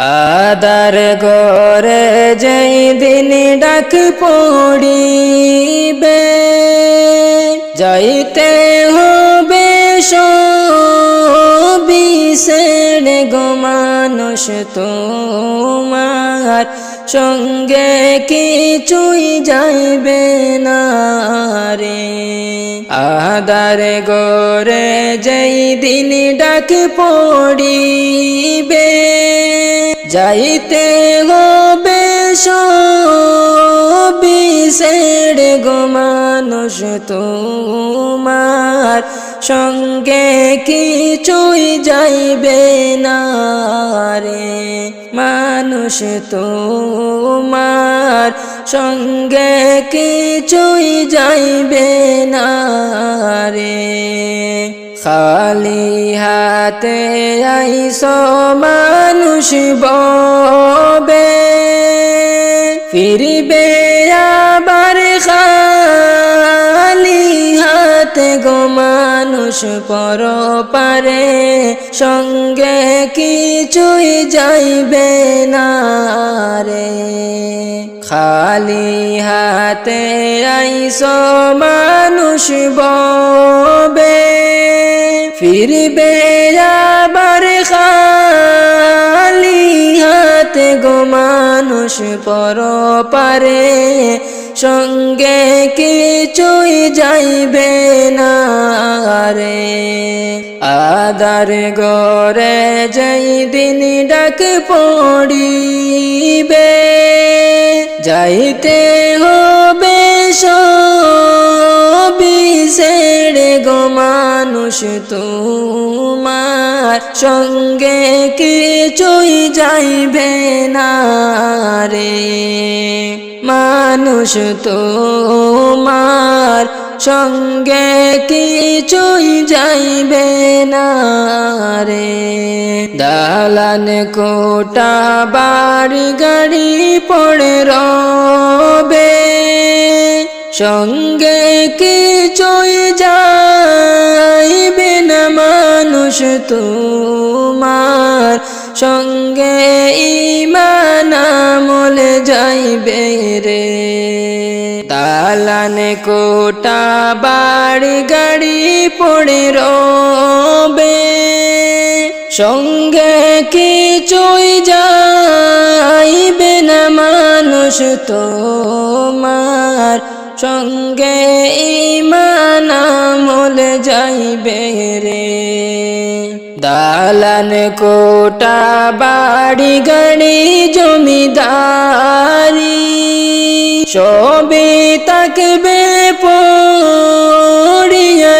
আদার গরে যেই দিন ডাক পড়িবে, যাইতে হবে বিশের গো মানুষ তোমার। সঙ্গে কিছুই যাইবে না রে। আদার গরে যেই দিন ডাক পড়িবে যাইতে হবে গো মানুষ তোমার। সঙ্গে কিছুই যাইবে না রে মানুষ তোমার। সঙ্গে কিছুই যাইবে না রে খালি হাতে আইস মানুষ ববে। ফিরবে আবার খালি হাতে গো মানুষ পর পারে সঙ্গে কিছুই যাইবে না রে। খালি হাতে আইস, মানুষ ববে। ফিরবে আবার খালি হাতে গো, মানুষ পর পারে সঙ্গে কিছুই যাইবে না রে আদার গরে যেই দিন ডাক পড়িবে। যাইতে হবে বিশের গো মানুষ তোমার সঙ্গে কিছুই যাইবে না রে। মানুষ তোমার সঙ্গে কিছুই যাইবে না রে। দালান কোটা বাড়ি গাড়ি পড়ে রবে। সঙ্গে কিছুই যাইবে না মানুষ তোমার। সঙ্গে ইমান আমলে যাইবে রে। কোটা বাড়ি গাড়ি পড়ে রবে। সঙ্গে কিছুই যাইবে না মানুষ তোমার। সঙ্গে ইমান আমল যাইবে রে। দালান কোটা বাড়ি গাড়ি জমিদারি সবে তাকবে পড়িয়া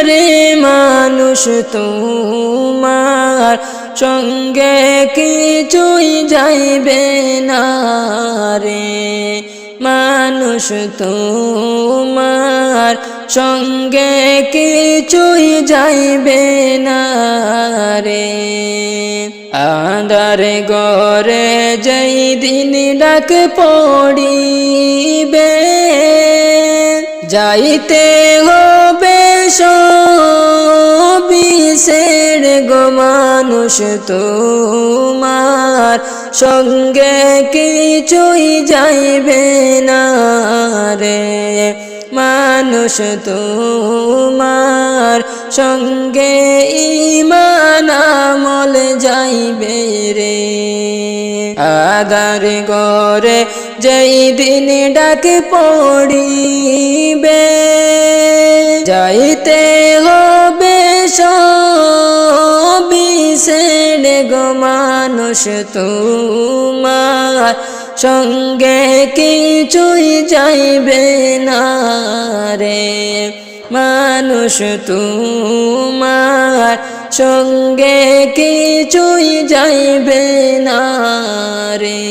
রে মানুষ তোমার সঙ্গে কিছুই যাইবে না রে। মানুষ তোমার সঙ্গে কিছুই যাইবে না রে। আন্ধার গরে যেই দিন ডাক পড়িবে, যাইতে হবে বিশের গো মানুষ তোমার সঙ্গে কিছুই যাইবে না রে। মানুষ তোমার সঙ্গে ইমান আমল যাইবে রে। আদার গরে যেই দিন ডাক পড়িবে, যাইতে হবে বিশের গো মানুষ তোমার সঙ্গে কিছুই যাইবে না রে। মানুষ তোমার সঙ্গে কিছুই যাইবে না রে।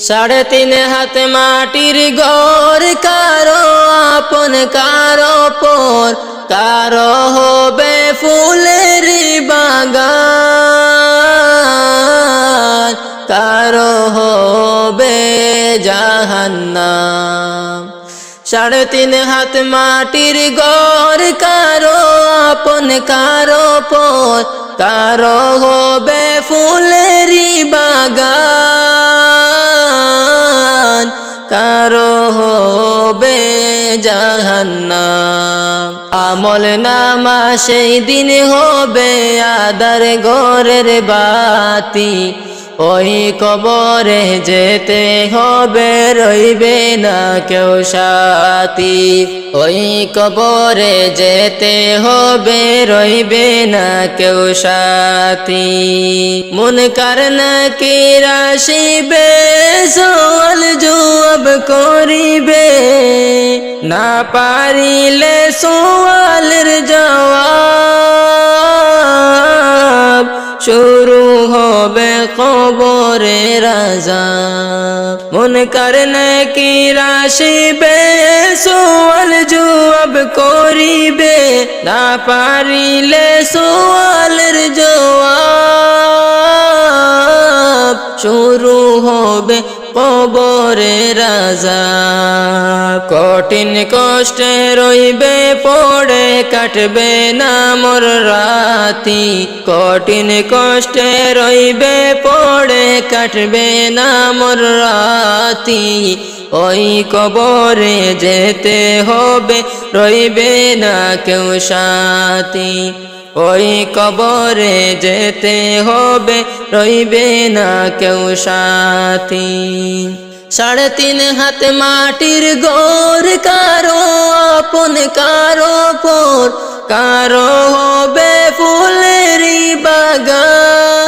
সাড়ে তিন হাত মাটির গর কারও আপন কারও পর, কারও হবে ফুলের সাড়ে তিন হাত মাটির গড় কারও আপন, কারও পর কারও হবে ফুলেরি বাগান, কারও হবে জাহান্নাম। আমল নামা সেই দিন হবে আদার গরের বাতি ওই কবরে যেতে হবে, রইবে না কেউ সাথী। ওই কবরে যেতে হবে, রইবে না কেউ সাথী। মন কারণ কি রাশিবে, সোয়াল জবাব করিবে। না পারিলে সোয়ালের জবাব শুরু হবে কবরে রাজা। মন করনে কি রাশিবে? সোয়াল জুয়াব করিবে। না পারিলে সোয়ালের জবাব শুরু হবে কবরে রাজা। কঠিন কষ্টে রইবে, পড়ে কাটবে না মোর রাতি। কঠিন কষ্টে রইবে, পড়ে কাটবে না মোর রাতি। ওই কবরে যেতে হবে, রইবে না কেউ সাথী। ওই কবরে যেতে হবে, রইবে না কেউ সাথী। সাড়ে তিন হাত মাটির গোর, কারও আপন, কারও পর, কারও হবে ফুলেরই বাগান।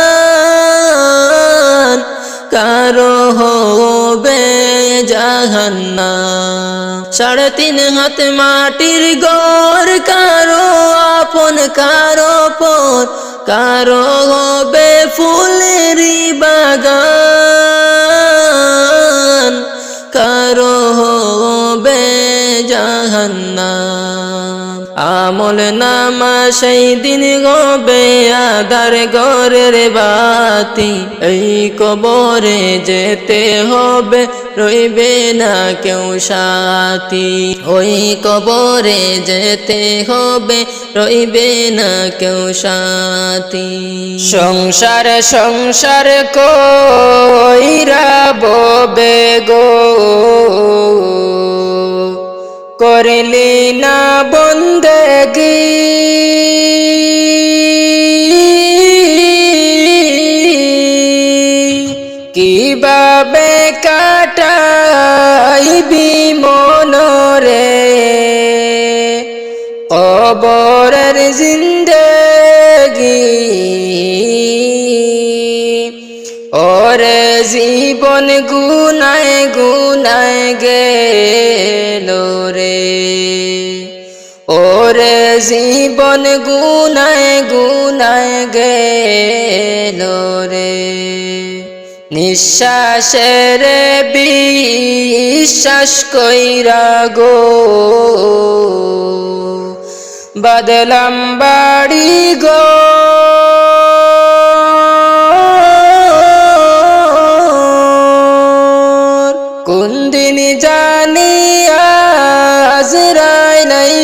কারও হবে জাহান্না সাড়ে তিন হাত মাটির গর, কারও আপন কারও পর কারও হবে ফুলেরই বাগান। জাহান্না আমল নামা সেই দিন গবে আদার গরের বাতি। এই কবরে যেতে হবে, রইবে না কেউ সাথী। ওই কবরে যেতে হবে, রইবে না কেউ সাথী। সংসার সংসার কইরা করলি না বন্দগি। কীভাবে কাটাইবি মনরে? অবরের জীবন গুনায় গুনায় গেল রে। ওরে জীবন গুনায় গুনায় গেল রে। নিঃশ্বাসের বিশ্বাস কইরা গো। বদলাম বাড়ি গো।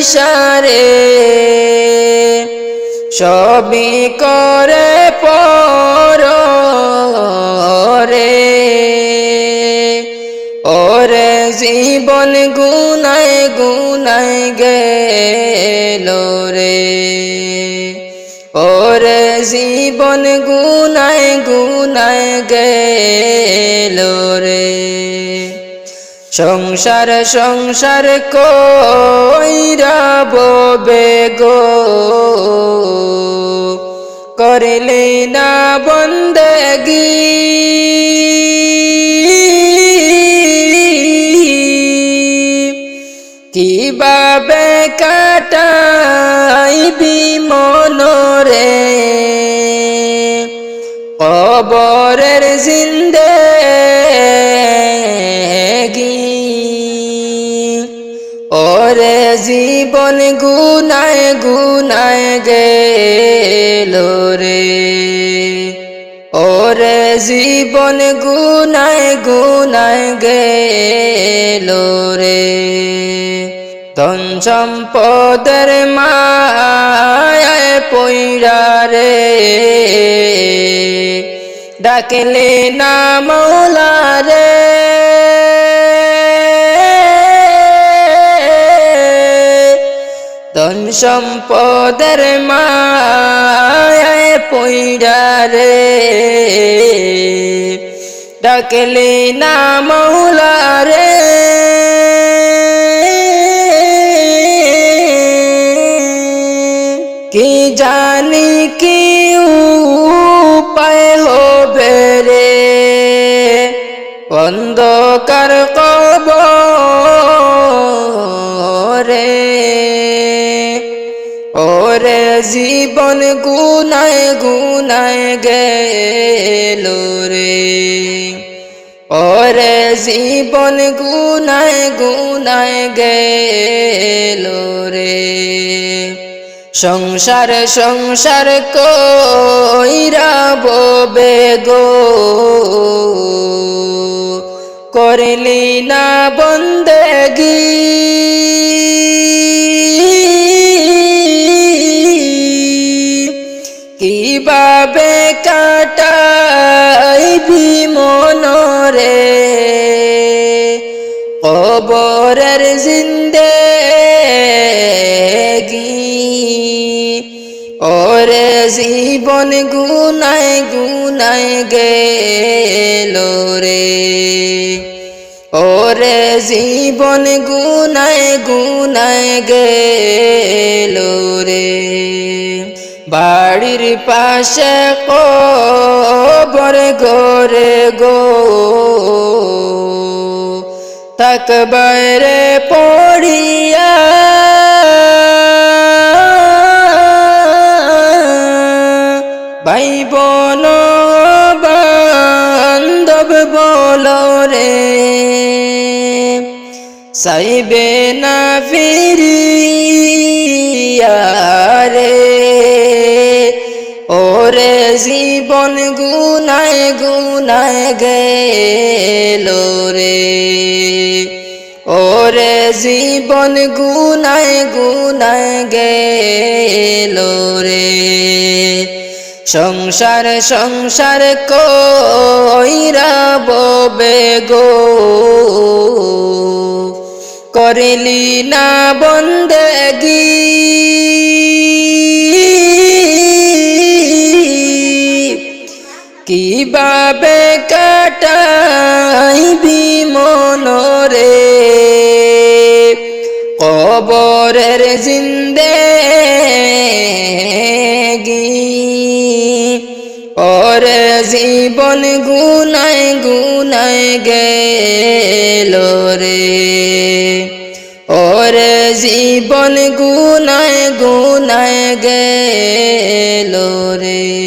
সারে সবই করে পর ওরে জীবন গুনায় গুনায় গেল রে। ওরে জীবন গুনায় গুনায় রে। সংসার সংসার কইরা ববে গো। করলে না বন্দেগি। কীভাবে কাটাইবি মনরে? কবরের জিন্দেগি ওরে জীবন গুনায় গুনায় গেল রে। ওরে জীবন গুনায় গুনায় গেল রে। ধন সম্পদের মায় পইরা রে। ডাকলে না মৌলা সম্পদের মায় পইরা রে। ডাকলে না মৌলা কি জানি জীবন গুনায় গুনায় গেল রে। ওরে জীবন গুনায় গুনায় গেল রে। সংসার সংসার কইরা ববে গো। করলি না বন্দেগি। কবরের জিন্দে ওরে জীবন গুনায় গুনায় গেল রে। ওরে জীবন গুনায় গুনায় গেল রে। বাড়ির পাশে কবর গরে গো। তাকবরে পড়িয়া ভাই বোন বান্ধব বল রে সাইবে না ফিরিয়া জীবন গুনায় গুনায় গেল রে। ওরে জীবন গুনায় গুনায় গেল রে। সংসার সংসার কইরা ববে গো। করিলি না বন্দেগি। কীভাবে কাটাইবি মনরে? কবরের জিন্দে ওরে জীবন গুনায় গুনাই গেল রে। ওরে জীবন গুনায় গুনায় গেল রে।